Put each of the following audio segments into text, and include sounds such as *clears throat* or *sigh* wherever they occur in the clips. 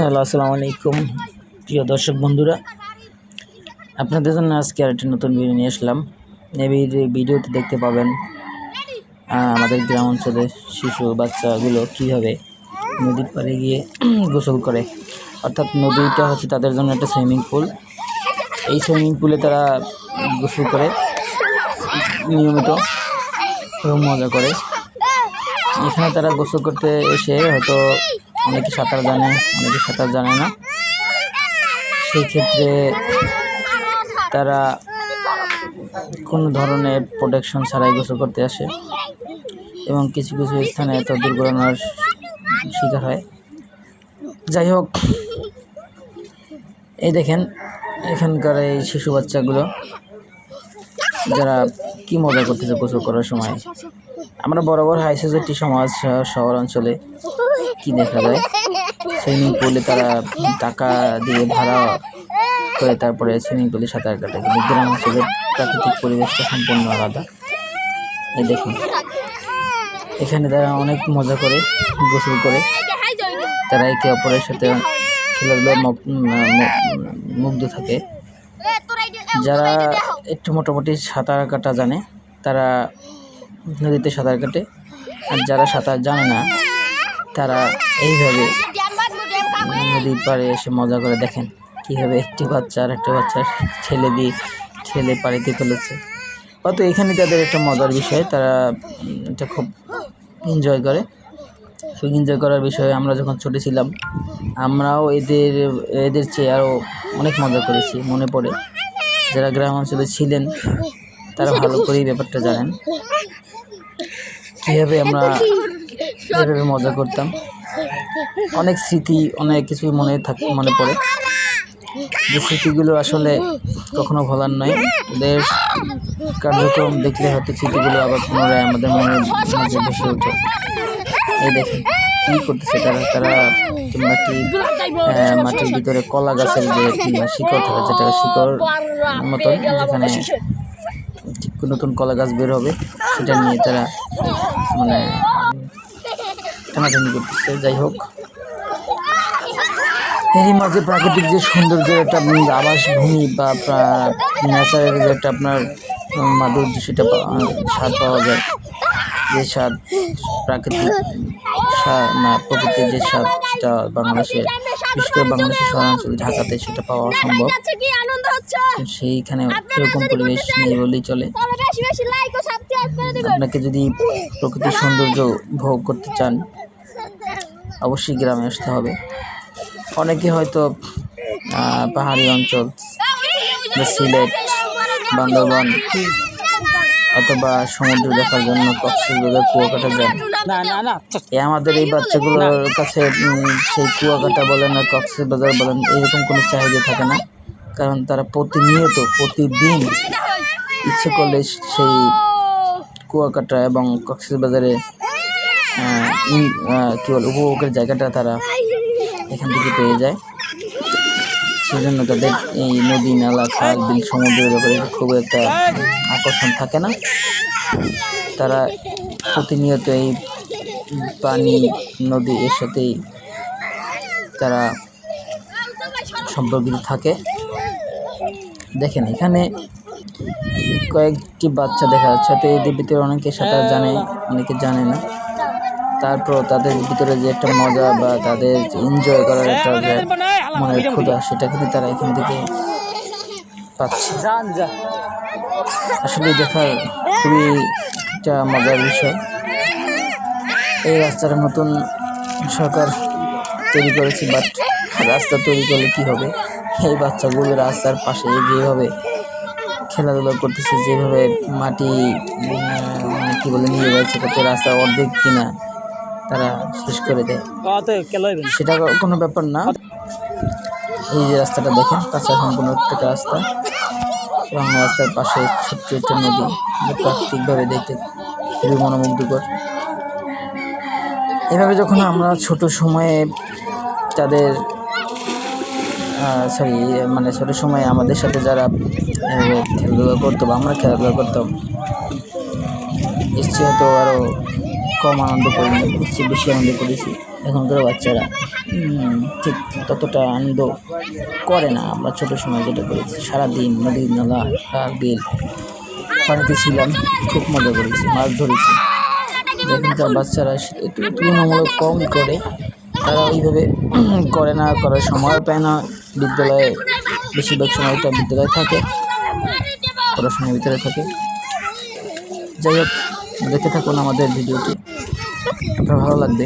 Hello, আসসালামু আলাইকুম। প্রিয় দর্শক বন্ধুরা, আপনাদের জন্য আজকে আরেকটি নতুন ভিডিও নিয়ে আসলাম। এই ভিডিওতে দেখতে পাবেন আমাদের গ্রাম অঞ্চলে শিশু বাচ্চাগুলো কীভাবে নদীর পাড়ে গিয়ে *clears throat* গোসল করে। অর্থাৎ নদীটা হচ্ছে তাদের জন্য একটা সুইমিং পুল এই সুইমিং পুলে তারা গোসল করে, নিয়মিত এবং মজা করে। এখানে তারা গোসল করতে এসে হয়তো অনেকে সাঁতার জানে, অনেকে সাঁতার জানে না। সেই ক্ষেত্রে তারা কোনো ধরনের প্রোটেকশন ছাড়াই গোসল করতে আসে এবং কিছু কিছু স্থানে এত দুর্ঘটনার শিকার হয়। যাই হোক, এই দেখেন এখানকার এই শিশু বাচ্চাগুলো, যারা কি মজা করতেছে গোসল করার সময়। আমরা বরাবর হাই সোসাইটি সমাজ শহর অঞ্চলে কি দেখা যায়? সুইমিং পুলে তারা টাকা দিয়ে ভাড়া করে তারপরে সুইমিং পুলে সাঁতার কাটে কিন্তু গ্রাম অঞ্চলের প্রাকৃতিক পরিবেশটা সম্পূর্ণ আলাদা। এই দেখুন, এখানে তারা অনেক মজা করে, গোসল করে। তারা একে অপরের সাথে খেলাধুলায় মুগ্ধ থাকে। যারা একটু মোটামুটি সাঁতার কাটা জানে, তারা নদীতে সাঁতার কাটে। আর যারা সাঁতার জানে না, তারা এইভাবে নদীর পাড়ে এসে মজা করে দেখেন কীভাবে একটি বাচ্চা আর একটা বাচ্চা ছেলে দিয়ে ঠেলে পাড়িতে ফেলেছে। হয়তো এখানে তাদের একটা মজার বিষয়, তারা এটা খুব এনজয় করে। সেই এনজয় করার বিষয়ে আমরা যখন ছোটো ছিলাম, আমরাও এদের এদের চেয়ে আরও অনেক মজা করেছি, মনে পড়ে। যারা গ্রাম অঞ্চলে ছিলেন, তারা ভালো করেই ব্যাপারটা জানেন। কীভাবে আমরা এভাবে মজা করতাম। অনেক স্মৃতি অনেক কিছু মনে থাক মনে পড়ে। যে স্মৃতিগুলো আসলে কখনো ভোলার নয়। ওদের কার্যক্রম দেখলে হয়তো স্মৃতিগুলো আবার পুনরায় আমাদের মনের মাঝে ভেসে ওঠে। এই দেখে কী করতেছে তারা? তারা কিংবা কি মাটির ভিতরে কলা গাছের যে কিংবা শিকড় থাকে যেটা শিকড় মতন যেখানে নতুন কলা গাছ বের হবে, সেটা নিয়ে তারা মানে টানাটানি করতেছে। যাই হোক, এরই মাঝে প্রাকৃতিক যে সৌন্দর্যের একটা উম আবাস ভূমি বা ন্যাচারের যে একটা আপনার মাধুর্য, সেটা স্বাদ পাওয়া যায়। যে স্বাদ, প্রাকৃতিক প্রকৃতির যে স্বাদ সেটা বাংলাদেশের বিশেষ করে বাংলাদেশের শহরাঞ্চল, ঢাকাতে সেটা পাওয়া অসম্ভব। সেইখানে এরকম পরিবেশ নেই বললেই চলে। তাহলে বেশি বেশি লাইক ও সাবস্ক্রাইব করে দিবেন। আপনাকে যদি প্রকৃতির সৌন্দর্য ভোগ করতে চান অবশ্যই গ্রামে আসতে হবে। অনেকে হয়তো পাহাড়ি অঞ্চল সিলেট বান্দরবান অথবা সমুদ্র দেখার জন্য কক্সবাজার কুয়াকাটা যান না না না এ আমাদের এই বাচ্চাগুলোর কাছে সেই কুয়াকাটা বলেন আর কক্সবাজার বলেন এরকম কোনো চাহিদা থাকে না। কারণ তারা প্রতিনিয়ত, প্রতিদিন ইচ্ছে করলে সেই কুয়াকাটা এবং কক্সবাজারে কী বলে, উপভোগের জায়গাটা তারা এখান থেকে পেয়ে যায়। সেজন্য তাদের এই নদী, নালা, খাল, বিল, সমুদ্রের ব্যাপারে খুব একটা আকর্ষণ থাকে না। তারা প্রতিনিয়ত এই পানি, নদী এর সাথেই তারা সম্পর্কিত থাকে। দেখেন এখানে কয়েকটি বাচ্চা দেখা যাচ্ছে। তো এদের ভিতরে অনেকে সাঁতার জানে অনেকে জানে না। তারপর তাদের ভিতরে যে একটা মজা বা তাদের এনজয় করার একটা যে মনের ক্ষুধা সেটা কিন্তু তারা এখান থেকে পাচ্ছে। আসলে দেখার খুবই একটা মজার বিষয়। এই রাস্তার নতুন সরকার তৈরি করেছে বাট রাস্তা তৈরি করলে কি হবে? এই বাচ্চাগুলো রাস্তার পাশে যেভাবে খেলাধুলা করতেছে যেভাবে মাটি কি বলে নিয়ে যাচ্ছে কত রাস্তা অর্ধেক কিনা তারা শেষ করে দেয়। সেটা কোনো ব্যাপার না। এই যে রাস্তাটা দেখেন কাঁচা সম্পূর্ণ একটা রাস্তা। এবং রাস্তার পাশে ছোট্ট একটা নদী প্রাকৃতিকভাবে দেখতে খুবই মনোমুগ্ধকর। এভাবে যখন আমরা ছোট সময়ে তাদের সরি মানে ছোট সময়ে আমাদের সাথে যারা খেলাধুলা করতো বা আমরা খেলাধুলা করতাম নিশ্চয়ই হয়তো আরও কম আনন্দ করিনি নিশ্চয়ই বেশি আনন্দ করেছি এখনকার বাচ্চারা। ঠিক ততটা আনন্দ করে না, আমরা ছোটো সময় যেটা করেছি, সারাদিন নদী নালা বিল, পানিতে ছিলাম, খুব মজা করেছি, মাছ ধরেছি। এখনকার বাচ্চারা একটু তুলনামূলক কম করে। তারা ওইভাবে করে না করার সময় পায় না বিদ্যালয়ে বেশিরভাগ সময়টা বিদ্যালয়ে থাকে পড়াশোনার ভিতরে থাকে যাই হোক দেখে থাকুন আমাদের ভিডিওটি আপনার ভালো লাগবে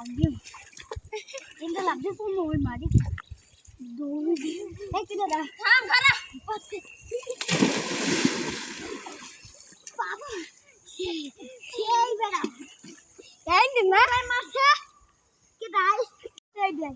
লাভলিও ইন্দা লাভলিও ফোন মই মারি দৌড়ি দিই এই কি দাদা থাম খারা পাচ্ছে বাবা এই বেড়া এই না মারছে কি দাই এই দাই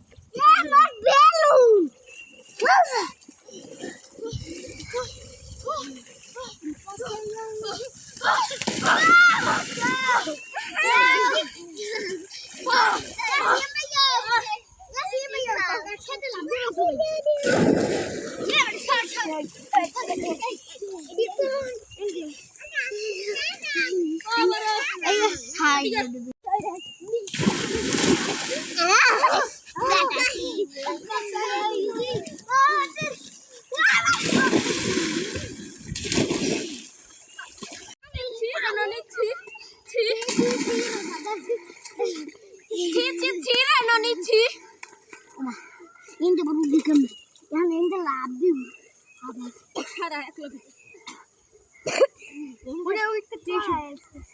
不要不要你也不上车 What are. We're to the.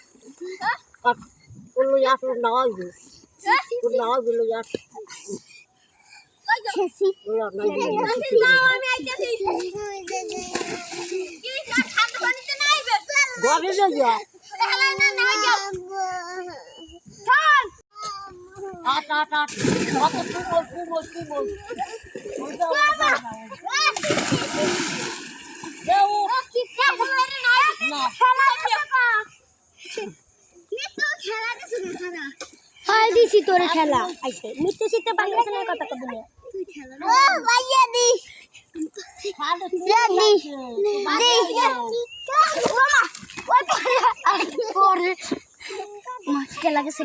ছি টিকটক করে দাও ওটা ওটা তো সময় করে ya su nawa yu. Ulo nawa ulo ya. Ulo na yu. Gobe ya. Ta ta হয় দিছি তোর খেলা। আইছে মিথ্যে শিখতে বাংলাদেশের কথা কব না। ও ভাইয়া দি। দি দি। মামা ওই পরে। মা খেলা গেছে